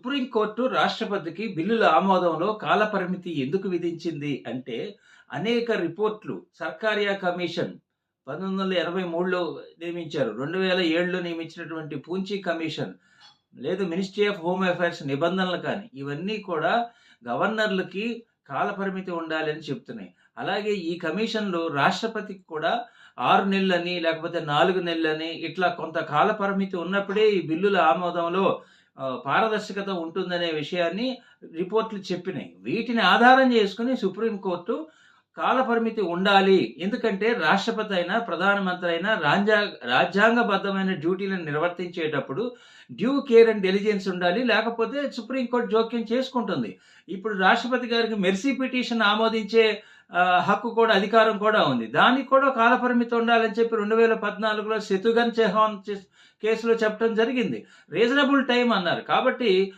Supreme court రాష్ట్రపతికి బిల్లుల ఆమోదంలో కాలపరిమితి ఎందుకు విధించింది అంటే అనేక రిపోర్ట్లు సర్కారియా కమిషన్ పంతొమ్మిది వందల ఎనభై మూడులో నియమించారు. రెండు వేల ఏడులో నియమించినటువంటి పూంచి కమిషన్ లేదు మినిస్ట్రీ ఆఫ్ హోమ్ అఫైర్స్ నిబంధనలు కానీ ఇవన్నీ కూడా గవర్నర్లకి కాలపరిమితి ఉండాలని చెప్తున్నాయి. అలాగే ఈ కమిషన్లో రాష్ట్రపతికి కూడా ఆరు నెలలని లేకపోతే నాలుగు నెలలని ఇట్లా కొంత కాల పరిమితి ఉన్నప్పుడే ఈ బిల్లుల ఆమోదంలో పారదర్శకత ఉంటుందనే విషయాన్ని రిపోర్ట్లు చెప్పినాయి. వీటిని ఆధారం చేసుకుని సుప్రీంకోర్టు కాలపరిమితి ఉండాలి. ఎందుకంటే రాష్ట్రపతి అయినా ప్రధానమంత్రి అయినా రాజ్యా రాజ్యాంగబద్ధమైన డ్యూటీలను నిర్వర్తించేటప్పుడు డ్యూ కేర్ అండ్ డెలిజెన్స్ ఉండాలి. లేకపోతే సుప్రీంకోర్టు జోక్యం చేసుకుంటుంది. ఇప్పుడు రాష్ట్రపతి గారికి మెర్సీ పిటిషన్ ఆమోదించే హక్కు కూడా అధికారం కూడా ఉంది. దానికి కూడా కాలపరిమితి ఉండాలని చెప్పి రెండు వేల పద్నాలుగులో శత్రుఘన్ చౌహాన్ కేసులో చెప్పడం జరిగింది. రీజనబుల్ టైం అన్నారు. కాబట్టి